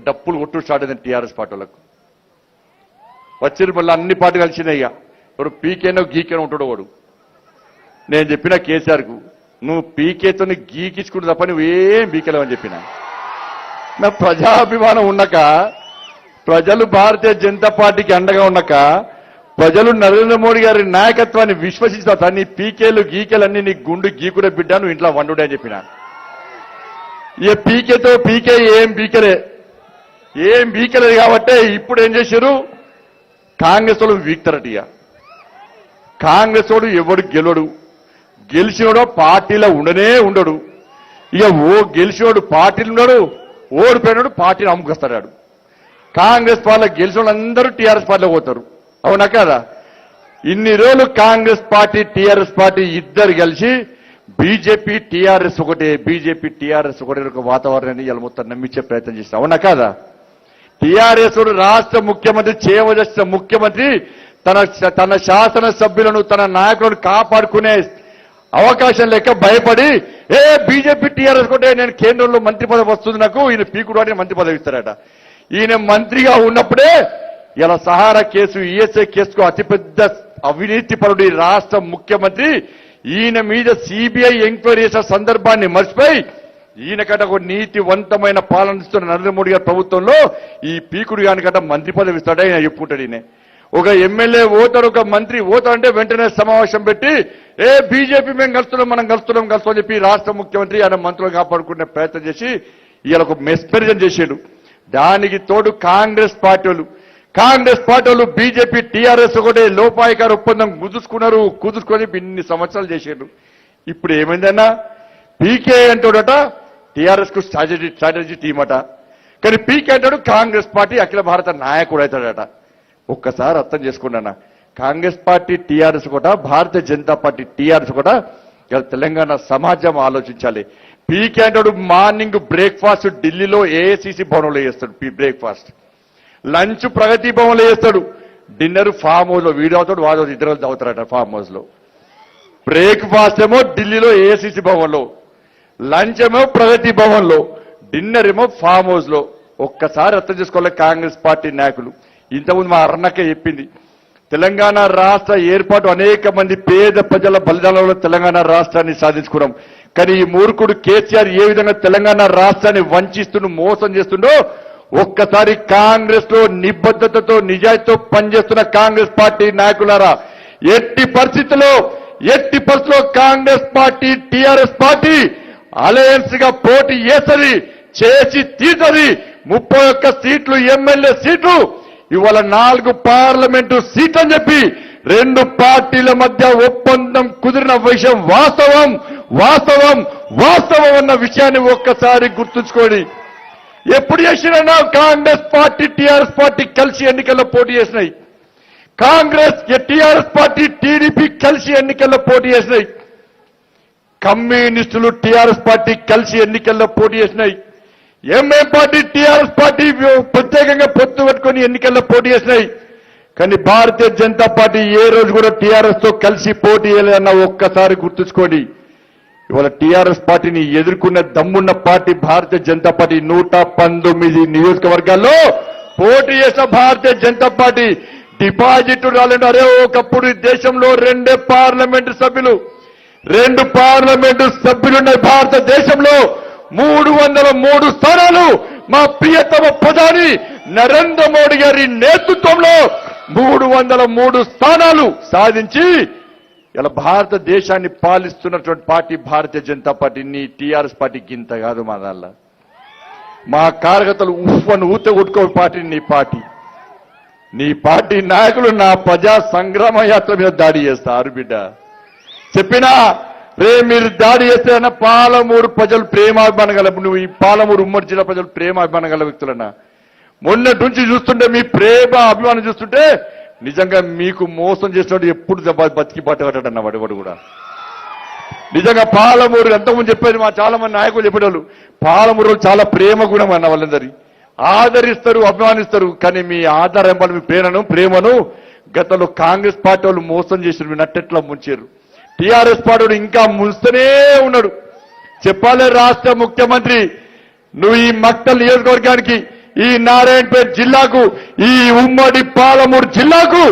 డప్పులు కొట్టు స్టార్ట్ అయింది టీఆర్ఎస్ పార్టీ వాళ్ళకు. మళ్ళీ అన్ని పార్టీ కలిసినాయి ఇక. ఇప్పుడు పీకేనో గీకేనో ఉంటాడు వాడు. నేను చెప్పిన కేసీఆర్కు నువ్వు పీకేతో గీకించుకుంటు తప్ప ఏం బీకెలేవని చెప్పిన? నా ప్రజాభిమానం ఉన్నాక ప్రజలు భారతీయ జనతా పార్టీకి అండగా ఉన్నాక ప్రజలు నరేంద్ర మోడీ గారి నాయకత్వాన్ని విశ్వసిస్తా నీ పీకేలు గీకేలు అన్ని నీ గుండు గీకుడే బిడ్డ నువ్వు ఇంట్లో వండుడే అని చెప్పిన. ఇక పీకేతో పీకే ఏం పీకలే. ఏం వీకలేదు కాబట్టి ఇప్పుడు ఏం చేశారు? కాంగ్రెస్ వాళ్ళు వీక్తారట ఇక కాంగ్రెస్ వాడు ఎవడు గెలడు? గెలిచినోడో పార్టీలో ఉండనే ఉండడు. ఇక ఓ గెలిచినోడు పార్టీలు ఉన్నాడు ఓడిపోయినాడు పార్టీని అమ్ముకొస్తాడు కాంగ్రెస్ పార్టీలో గెలిచిన వాళ్ళందరూ టీఆర్ఎస్ పార్టీలో పోతారు. అవునా కదా? ఇన్ని రోజులు కాంగ్రెస్ పార్టీ టీఆర్ఎస్ పార్టీ ఇద్దరు కలిసి బీజేపీ టీఆర్ఎస్ ఒకటే బీజేపీ టీఆర్ఎస్ ఒకటే ఒక వాతావరణాన్ని ఇలా మొత్తం నమ్మించే ప్రయత్నం చేస్తాం అవునా కాదా? టీఆర్ఎస్ రాష్ట్ర ముఖ్యమంత్రి చేయవలసిన ముఖ్యమంత్రి తన తన శాసన సభ్యులను తన నాయకులను కాపాడుకునే అవకాశం లేక భయపడి ఏ బీజేపీ టీఆర్ఎస్ కొంటే నేను కేంద్రంలో మంత్రి పదవి వస్తుంది నాకు ఈయన పీకుడు అని మంత్రి పదవి ఇస్తారట. ఈయన మంత్రిగా ఉన్నప్పుడే ఇలా సహారా కేసు ఈఎస్ఐ కేసుకు అతిపెద్ద అవినీతి పరుడు రాష్ట్ర ముఖ్యమంత్రి ఈయన మీద సిబిఐ ఎంక్వైరీ చేసిన సందర్భాన్ని మర్చిపోయి ఈయనకట ఒక నీతివంతమైన పాలన ఇస్తున్న నరేంద్ర మోడీ గారి ప్రభుత్వంలో ఈ పీకుడు గానికట మంత్రి పదవి ఇస్తాడు ఆయన చెప్పుకుంటాడు ఈయన. ఒక ఎమ్మెల్యే ఓతారు ఒక మంత్రి ఓతాడు అంటే వెంటనే సమావేశం పెట్టి ఏ బీజేపీ మేము కలుస్తున్నాం మనం కలుస్తున్నాం కలుస్తాం చెప్పి రాష్ట్ర ముఖ్యమంత్రి ఆయన మంత్రులు కాపాడుకునే ప్రయత్నం చేసి ఇలా ఒక మెస్పెరిజన్ చేశాడు. దానికి తోడు కాంగ్రెస్ పార్టీ వాళ్ళు. కాంగ్రెస్ పార్టీ వాళ్ళు బీజేపీ టీఆర్ఎస్ ఒకటే లోపాయికార ఒప్పందం కుదుర్చుకున్నారు కుదుర్చుకొని ఇన్ని సంవత్సరాలు చేసారు ఇప్పుడు ఏమైందన్నా? పీకే అంటాడట టీఆర్ఎస్కు స్ట్రాటజీ స్ట్రాటజీ టీమ్ అట కానీ పీకే అంటాడు కాంగ్రెస్ పార్టీ అఖిల భారత నాయకుడు అవుతాడట. ఒక్కసారి అర్థం చేసుకున్నా కాంగ్రెస్ పార్టీ టీఆర్ఎస్ కూడా భారతీయ జనతా పార్టీ టీఆర్ఎస్ కూడా తెలంగాణ సమాజం ఆలోచించాలి. పీకే అంటాడు మార్నింగ్ బ్రేక్ఫాస్ట్ ఢిల్లీలో ఏఐసిసి భవనంలో చేస్తాడు బ్రేక్ఫాస్ట్. లంచ్ ప్రగతి భవన్లో చేస్తాడు. డిన్నర్ ఫామ్ హౌస్లో వీడియో అవుతాడు వాడు ఇద్దరు అవుతారట ఫామ్ హౌస్లో బ్రేక్ఫాస్ట్ ఏమో ఢిల్లీలో ఏఐసిసి భవన్లో. లంచ్ ఏమో ప్రగతి భవన్లో డిన్నర్ ఏమో ఫామ్ హౌస్లో ఒక్కసారి అర్థం చేసుకోవాలి కాంగ్రెస్ పార్టీ నాయకులు. ఇంతకుముందు మా అరుణక్క చెప్పింది తెలంగాణ రాష్ట్ర ఏర్పాటు అనేక మంది పేద ప్రజల బలిదానంలో తెలంగాణ రాష్ట్రాన్ని సాధించుకున్నాం. కానీ ఈ మూర్ఖుడు కేసీఆర్ ఏ విధంగా తెలంగాణ రాష్ట్రాన్ని వంచిస్తుండో మోసం చేస్తుండో ఒక్కసారి కాంగ్రెస్లో నిబద్ధతతో నిజాయితీతో పనిచేస్తున్న కాంగ్రెస్ పార్టీ నాయకులారా ఎట్టి పరిస్థితుల్లో ఎట్టి పరిస్థితుల్లో కాంగ్రెస్ పార్టీ టీఆర్ఎస్ పార్టీ అలయన్స్గా పోటీ చేసరి చేసి తీసరి ముప్పై ఒక్క సీట్లు ఎమ్మెల్యే సీట్లు ఇవాళ నాలుగు పార్లమెంటు సీట్ అని చెప్పి రెండు పార్టీల మధ్య ఒప్పందం కుదిరిన విషయం వాస్తవం వాస్తవం వాస్తవం అన్న విషయాన్ని ఒక్కసారి గుర్తుంచుకోండి. ఎప్పుడు చేసినా కాంగ్రెస్ పార్టీ టీఆర్ఎస్ పార్టీ కలిసి ఎన్నికల్లో పోటీ చేసినాయి. కాంగ్రెస్ టీఆర్ఎస్ పార్టీ టీడీపీ కలిసి ఎన్నికల్లో పోటీ చేసినాయి. కమ్యూనిస్టులు టీఆర్ఎస్ పార్టీ కలిసి ఎన్నికల్లో పోటీ చేసినాయి. ఎంఏ పార్టీ టీఆర్ఎస్ పార్టీ ప్రత్యేకంగా పొత్తు పెట్టుకుని ఎన్నికల్లో పోటీ చేసినాయి. కానీ భారతీయ జనతా పార్టీ ఏ రోజు కూడా టీఆర్ఎస్తో కలిసి పోటీ చేయలేదన్న ఒక్కసారి గుర్తుంచుకోండి. ఇవాళ టీఆర్ఎస్ పార్టీని ఎదుర్కొన్న దమ్మున్న పార్టీ భారతీయ జనతా పార్టీ నూట పంతొమ్మిది నియోజకవర్గాల్లో పోటీ చేసిన భారతీయ జనతా పార్టీ డిపాజిట్ రాలేదు అరే ఒకప్పుడు దేశంలో రెండే పార్లమెంటు సభ్యులు. రెండు పార్లమెంటు సభ్యులున్న భారతదేశంలో. మూడు వందల మూడు స్థానాలు మా ప్రియతమ ప్రధాని నరేంద్ర మోడీ గారి నేతృత్వంలో మూడు వందల మూడు స్థానాలు సాధించి ఇలా భారతదేశాన్ని పాలిస్తున్నటువంటి పార్టీ భారతీయ జనతా పార్టీని టీఆర్ఎస్ పార్టీకి ఇంత కాదు మా దాళ్ళ మా కార్యకర్తలు ఉఫ్వను ఊత కొట్టుకో పార్టీ నీ పార్టీ. నీ పార్టీ నాయకులు నా ప్రజా సంగ్రామ యాత్ర మీద దాడి చేస్తారు బిడ్డ. చెప్పినా రే మీరు దాడి చేస్తే అన్న పాలమూరు ప్రజలు ప్రేమాభిమానం గల నువ్వు ఈ పాలమూరు ఉమ్మడి జిల్లా ప్రజలు ప్రేమాభిమానం గల వ్యక్తులన్నా. మొన్నటి నుంచి చూస్తుంటే మీ ప్రేమ అభిమానం చూస్తుంటే నిజంగా మీకు మోసం చేసినట్టు ఎప్పుడు బతికి పట్టగట్టడన్న వాడు కూడా. నిజంగా పాలమూరు ఎంతమంది చెప్పేది మా చాలా మంది నాయకులు చెప్పేవాళ్ళు పాలమూరు చాలా ప్రేమ గుణం అన్న వాళ్ళందరి. ఆదరిస్తారు అభిమానిస్తారు కానీ మీ ఆధారం మీ ప్రేరణను ప్రేమను గతంలో కాంగ్రెస్ పార్టీ వాళ్ళు మోసం చేసిన మీ నట్టెట్లా ముంచారు. టీఆర్ఎస్ పార్టీ ఇంకా ముంచుతూనే ఉన్నాడు. చెప్పాలి రాష్ట్ర ముఖ్యమంత్రి నువ్వు ఈ మక్తల్ నియోజకవర్గానికి ఈ నారాయణపేట జిల్లాకు ఈ ఉమ్మడి పాలమూరు జిల్లాకు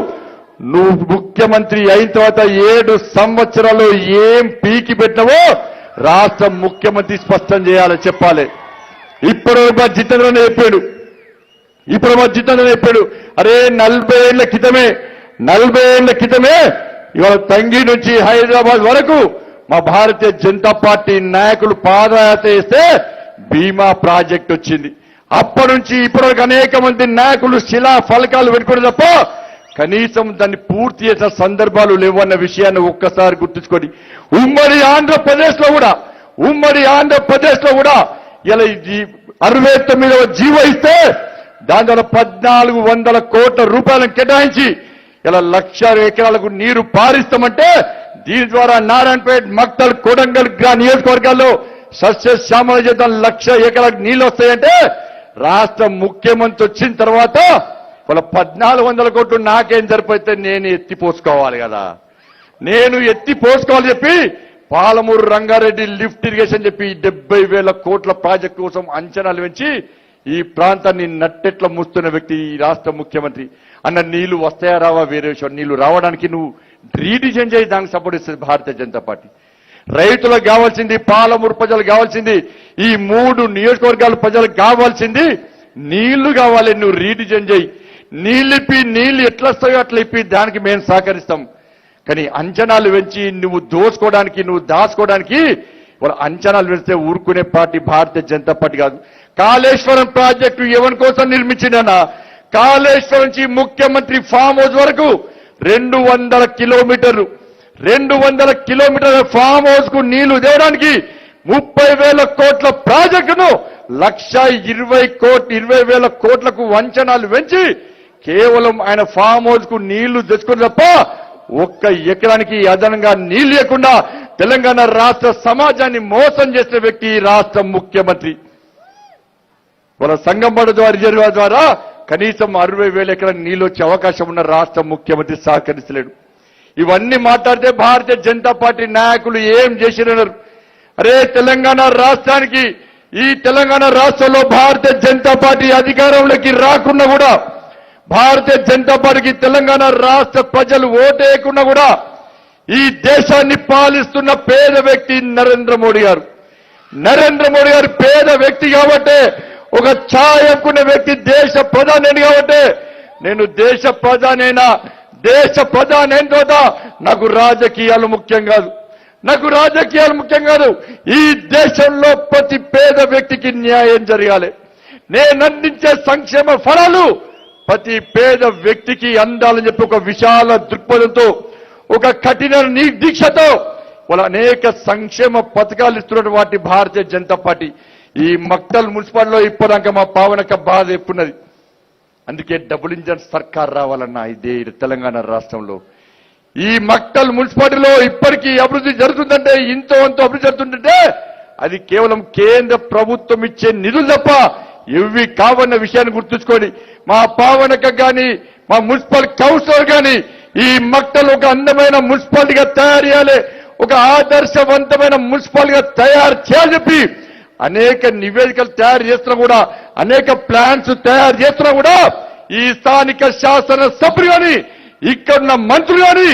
నువ్వు ముఖ్యమంత్రి అయిన తర్వాత ఏడు సంవత్సరాలు ఏం పీకి పెట్టినవో రాష్ట్ర ముఖ్యమంత్రి స్పష్టం చేయాలి చెప్పాలి. ఇప్పుడు మా జితేంద్రనే చెప్పాడు ఇప్పుడు మా జితేంద్ర చెప్పాడు అరే నలభై ఏళ్ళ క్రితమే నలభై ఏళ్ళ క్రితమే ఇవాళ తంగి నుంచి హైదరాబాద్ వరకు మా భారతీయ జనతా పార్టీ నాయకులు పాదయాత్ర చేస్తే బీమా ప్రాజెక్ట్ వచ్చింది. అప్పటి నుంచి ఇప్పటివరకు అనేక మంది నాయకులు శిలా ఫలకాలు పెట్టుకునే తప్ప కనీసం దాన్ని పూర్తి చేసిన సందర్భాలు లేవన్న విషయాన్ని ఒక్కసారి గుర్తుంచుకోండి. ఉమ్మడి ఆంధ్రప్రదేశ్లో కూడా ఉమ్మడి ఆంధ్రప్రదేశ్లో కూడా ఇలా అరవై తొమ్మిదవ జీవో ఇస్తే దాని ద్వారా పద్నాలుగు వందల కోట్ల రూపాయలను కేటాయించి ఇలా లక్ష ఎకరాలకు నీరు పారిస్తామంటే దీని ద్వారా నారాయణపేట మక్తల్ కొడంగల్ గ్రా నియోజకవర్గాల్లో సస్య శ్యామల చేద్దాం లక్ష ఎకరాలకు నీళ్ళు వస్తాయంటే రాష్ట్ర ముఖ్యమంత్రి వచ్చిన తర్వాత వాళ్ళ పద్నాలుగు వందల కోట్లు నాకేం సరిపోతే నేను ఎత్తి పోసుకోవాలి కదా. నేను ఎత్తి పోసుకోవాలి చెప్పి పాలమూరు రంగారెడ్డి లిఫ్ట్ ఇరిగేషన్ చెప్పి డెబ్బై వేల కోట్ల ప్రాజెక్టు కోసం అంచనాలు పెంచి ఈ ప్రాంతాన్ని నట్టెట్ల ముస్తున్న వ్యక్తి ఈ రాష్ట్ర ముఖ్యమంత్రి. అన్న నీళ్ళు వస్తాయా రావా వేరే విషయం. నీళ్ళు రావడానికి నువ్వు రీడిజైన్ చేసి దానికి సపోర్ట్ ఇస్తుంది భారతీయ జనతా పార్టీ. రైతులకు కావాల్సింది పాలమూరు ప్రజలకు కావాల్సింది ఈ మూడు నియోజకవర్గాల ప్రజలకు కావాల్సింది నీళ్ళు కావాలి. నువ్వు రీడిజైన్ చేయి. నీళ్ళు ఇప్పి నీళ్ళు ఎట్లా వస్తాయో అట్లా ఇప్పి దానికి మేము సహకరిస్తాం. కానీ అంచనాలు పెంచి నువ్వు దోసుకోవడానికి నువ్వు దాచుకోవడానికి వాళ్ళ అంచనాలు పెడితే ఊరుకునే పార్టీ భారతీయ జనతా పార్టీ కాదు. కాళేశ్వరం ప్రాజెక్టు ఎవరి కోసం నిర్మించిందన్నా? కాళేశ్వరం నుంచి ముఖ్యమంత్రి ఫామ్ హౌస్ వరకు రెండు వందల కిలోమీటర్లు. రెండు వందల కిలోమీటర్ల ఫామ్ హౌస్కు నీళ్ళు తేవడానికి ముప్పై వేల కోట్ల ప్రాజెక్టును లక్ష ఇరవై కోట్ ఇరవై వేల కోట్లకు వంచనాలు పెంచి కేవలం ఆయన ఫామ్ హౌస్కు నీళ్ళు తెచ్చుకుని తప్ప ఒక్క ఎకరానికి అదనంగా నీళ్ళు లేకుండా తెలంగాణ రాష్ట్ర సమాజాన్ని మోసం చేసిన వ్యక్తి రాష్ట్ర ముఖ్యమంత్రి. వాళ్ళ సంగంబడ ద్వారా ద్వారా కనీసం అరవై వేల ఎకరాల నీళ్ళు వచ్చే అవకాశం ఉన్న రాష్ట్ర ముఖ్యమంత్రి సహకరించలేడు. ఇవన్నీ మాట్లాడితే భారతీయ జనతా పార్టీ నాయకులు ఏం చేసిరన్నారు? అరే తెలంగాణ రాష్ట్రానికి ఈ తెలంగాణ రాష్ట్రంలో భారతీయ జనతా పార్టీ అధికారంలోకి రాకుండా కూడా భారతీయ జనతా పార్టీకి తెలంగాణ రాష్ట్ర ప్రజలు ఓటేయకుండా కూడా ఈ దేశాన్ని పాలిస్తున్న పేద వ్యక్తి నరేంద్ర మోడీ గారు. నరేంద్ర మోడీ గారు పేద వ్యక్తి కాబట్టి ఒక ఛాయ్ అమ్ముకున్న వ్యక్తి దేశ ప్రధాని కాబట్టి నేను దేశ ప్రధానైనా దేశ ప్రధాని అయిన నాకు రాజకీయాలు ముఖ్యం కాదు. నాకు రాజకీయాలు ముఖ్యం కాదు. ఈ దేశంలో ప్రతి పేద వ్యక్తికి న్యాయం జరగాలి. నేను అందించే సంక్షేమ ఫలాలు ప్రతి పేద వ్యక్తికి అందాలని చెప్పి ఒక విశాల దృక్పథంతో ఒక కఠిన నిర్దీక్షతో వాళ్ళ అనేక సంక్షేమ పథకాలు ఇస్తున్నటువంటి వాటి భారతీయ జనతా పార్టీ. ఈ మక్తల్ మున్సిపాలిటీలో ఇప్పటిదాకా మా పావనక బాధ ఎప్పున్నది. అందుకే డబుల్ ఇంజన్ సర్కార్ రావాలన్నా ఇదే తెలంగాణ రాష్ట్రంలో. ఈ మక్తల్ మున్సిపాలిటీలో ఇప్పటికీ అభివృద్ధి జరుగుతుందంటే ఇంతో అంతో అభివృద్ధి జరుగుతుందంటే అది కేవలం కేంద్ర ప్రభుత్వం ఇచ్చే నిధులు తప్ప ఇవి కావన్న విషయాన్ని గుర్తుంచుకోండి. మా పావనక గాని మా మున్సిపల్ కౌన్సిలర్ గాని ఈ మక్టల్ ఒక అందమైన మున్సిపాలిటీగా తయారు చేయాలి ఒక ఆదర్శవంతమైన మున్సిపాలిటీగా తయారు చేయాలి చెప్పి అనేక నివేదికలు తయారు చేస్తున్నా కూడా అనేక ప్లాన్స్ తయారు చేస్తున్నా కూడా ఈ స్థానిక శాసన సభ్యులు కానీ ఇక్కడున్న మంత్రులు కానీ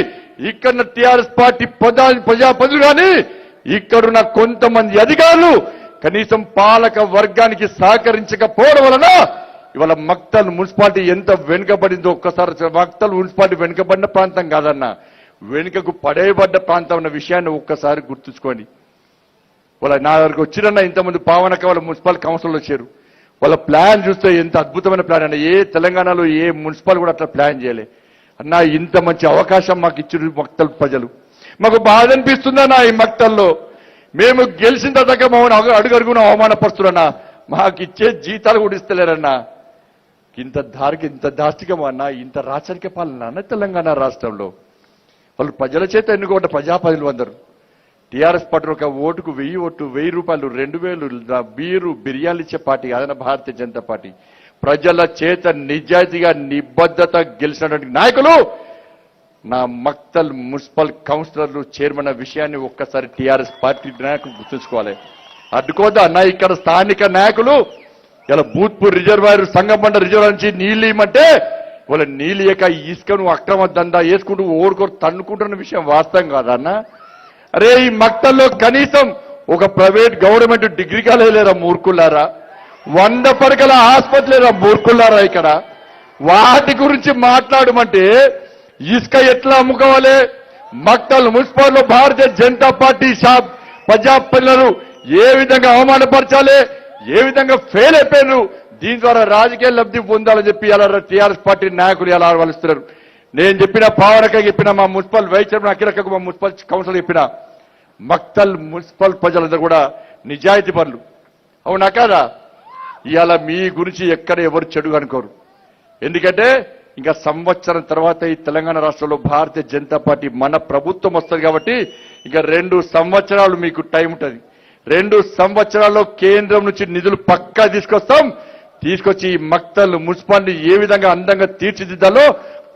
ఇక్కడున్న టిఆర్ఎస్ పార్టీ ప్రజా ప్రజాప్రతినిధులు కానీ ఇక్కడున్న కొంతమంది అధికారులు కనీసం పాలక వర్గానికి సహకరించకపోవడం వలన ఇవాళ మక్తల్ మున్సిపాలిటీ ఎంత వెనుకబడిందో ఒక్కసారి మక్తల్ మున్సిపాలిటీ వెనుకబడిన ప్రాంతం కాదన్న వెనుకకు పడేయబడ్డ ప్రాంతం అన్న విషయాన్ని ఒక్కసారి గుర్తుంచుకోండి. వాళ్ళ నా దగ్గరకు వచ్చిరన్న ఇంతమంది పావనక వాళ్ళ మున్సిపల్ కౌన్సిల్ వచ్చారు. వాళ్ళ ప్లాన్ చూస్తే ఎంత అద్భుతమైన ప్లాన్ అన్న ఏ తెలంగాణలో ఏ మున్సిపల్ కూడా అట్లా ప్లాన్ చేయలే. అన్న ఇంత మంచి అవకాశం మాకు ఇచ్చిన మక్తల్ ప్రజలు. మాకు బాధ అనిపిస్తుందన్నా ఈ మక్తల్లో? మేము గెలిచిన తర్వాత మమ్మల్ని అడుగడుగున అవమానపరుస్తున్నా మాకు ఇచ్చే జీతాలు కూడా ఇస్తలేరన్నా. ఇంత దారికి ఇంత దాష్టికం అన్న ఇంత రాచరిక పాలన అన్న తెలంగాణ రాష్ట్రంలో. వాళ్ళు ప్రజల చేత ఎన్నుకోబడ్డ ప్రజాపతిలు అందరు. టీఆర్ఎస్ పార్టీ ఒక ఓటుకు వెయ్యి ఓటు వెయ్యి రూపాయలు రెండు వేలు బీరు బిర్యానీ ఇచ్చే పార్టీ అదన భారతీయ జనతా పార్టీ. ప్రజల చేత నిజాయితీగా నిబద్ధత గెలిచినటువంటి నాయకులు నా మక్తల్ మున్సిపల్ కౌన్సిలర్లు చైర్మన్ విషయాన్ని ఒక్కసారి టీఆర్ఎస్ పార్టీ నాయకులు గుర్తుంచుకోవాలి. అడ్డుకోదా అన్న ఇక్కడ స్థానిక నాయకులు? ఇలా భూత్పూర్ రిజర్వాయర్ సంగంపండ రిజర్వాయర్ నుంచి నీళ్ళు ఇవ్వమంటే వాళ్ళ నీళ్ళు ఇక ఇసుకను అక్రమ దందా వేసుకుంటూ ఓడుకోరు తన్నుకుంటున్న విషయం వాస్తవం కాదన్నా. అరే ఈ మక్తల్లో కనీసం ఒక ప్రైవేట్ గవర్నమెంట్ డిగ్రీ కాలేజ్ లేరా మూర్ఖులారా వంద పడకల ఆసుపత్రి లేరా మూర్ఖులారా ఇక్కడ? వాటి గురించి మాట్లాడమంటే ఇసుక ఎట్లా అమ్ముకోవాలి? Makthal municipal Bharatiya Janata party shop ప్రజాప్రతినిధులు ఏ విధంగా అవమానపరచాలి? ఏ విధంగా ఫెయిల్ అయిపోయారు దీని ద్వారా రాజకీయ లబ్ధి పొందాలని చెప్పి అలా టీఆర్ఎస్ పార్టీ నాయకులు ఎలా ఆడవలుస్తున్నారు నేను చెప్పిన పావనక చెప్పిన మా మున్సిపల్ వైస్ చైర్మన్ అఖిలకకు మా మున్సిపల్ కౌన్సిల్ చెప్పిన మక్తల్ మున్సిపల్ ప్రజలందరూ కూడా నిజాయితీ పనులు. అవునా కాదా? ఇవాళ మీ గురించి ఎక్కడ ఎవరు చెడు అనుకోరు. ఎందుకంటే ఇంకా సంవత్సరం తర్వాత ఈ తెలంగాణ రాష్ట్రంలో భారతీయ జనతా పార్టీ మన ప్రభుత్వం వస్తుంది కాబట్టి ఇంకా రెండు సంవత్సరాలు మీకు టైం ఉంటుంది. రెండు సంవత్సరాల్లో కేంద్రం నుంచి నిధులు పక్కా తీసుకొస్తాం. తీసుకొచ్చి ఈ మక్తల్ మున్సిపాలిటీ ఏ విధంగా అందంగా తీర్చిదిద్దాలో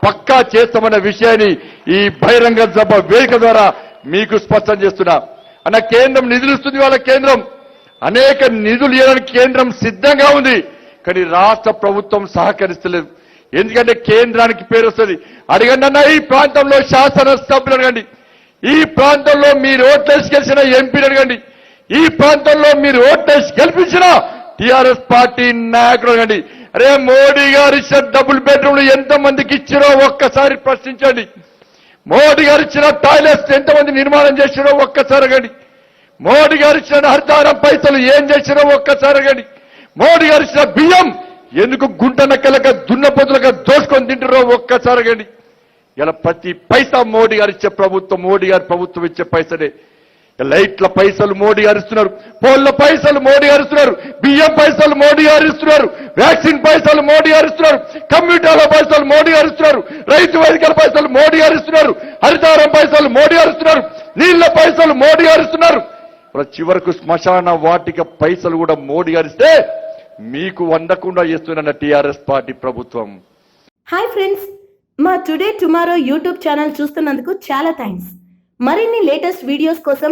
పక్కా చేస్తామన్న విషయాన్ని ఈ బహిరంగ సభ వేదిక ద్వారా మీకు స్పష్టం చేస్తున్నా. అన్న కేంద్రం నిధులు ఇస్తుంది వాళ్ళ కేంద్రం. అనేక నిధులు ఇవ్వడానికి కేంద్రం సిద్ధంగా ఉంది. కానీ రాష్ట్ర ప్రభుత్వం సహకరిస్తలేదు. ఎందుకంటే కేంద్రానికి పేరు వస్తుంది. అడగండి అన్న ఈ ప్రాంతంలో శాసనసభ్యులు అడగండి. ఈ ప్రాంతంలో మీరు ఓట్లేసి గెలిచిన ఎంపీలు అడగండి. ఈ ప్రాంతంలో మీరు ఓట్లేసి గెలిపించిన టిఆర్ఎస్ పార్టీ నాయకులు అడగండి. అరే మోడీ గారు ఇచ్చిన డబుల్ బెడ్రూమ్లు ఎంతమందికి ఇచ్చారో ఒక్కసారి ప్రశ్నించండి. మోడీ గారు ఇచ్చిన టాయిలెట్స్ ఎంతమంది నిర్మాణం చేసినో ఒక్కసారి అడగండి. మోడీ గారు ఇచ్చిన హరితారం పైసలు ఏం చేసినో ఒక్కసారి అడగండి. మోడీ గారు ఇచ్చిన బియ్యం ఎందుకు గుంట నక్కలక దున్నపోతులక దోసుకొని తింటారో ఒక్కసారి అడగండి. ఇలా ప్రతి పైసా మోడీ గారు ఇచ్చే ప్రభుత్వం మోడీ గారి ప్రభుత్వం ఇచ్చే పైసలే. లైట్ల పైసలు మోడీ అరుస్తున్నారు పోల్ల పైసలు మోడీ అరుస్తున్నారు బియ్యం పైసలు మోడీ అరుస్తున్నారు వ్యాక్సిన్ పైసలు మోడీ అరుస్తున్నారు కంప్యూటర్ల పైసలు మోడీ అరుస్తున్నారు రైతు వేదికల పైసలు మోడీ అరుస్తున్నారు హరితారం పైసలు మోడీ అరుస్తున్నారు నీళ్ళ పైసలు మోడీ అరుస్తున్నారు. చివరకు శ్మశాన వాటిక పైసలు కూడా మోడీ అరిస్తే మీకు వండకుండా చేస్తున్న టీఆర్ఎస్ పార్టీ ప్రభుత్వం. హాయ్ ఫ్రెండ్స్ మా టుడే టుమారో యూట్యూబ్ ఛానల్ చూస్తున్నందుకు చాలా థ్యాంక్స్. మరిన్ని లేటెస్ట్ వీడియోస్ కోసం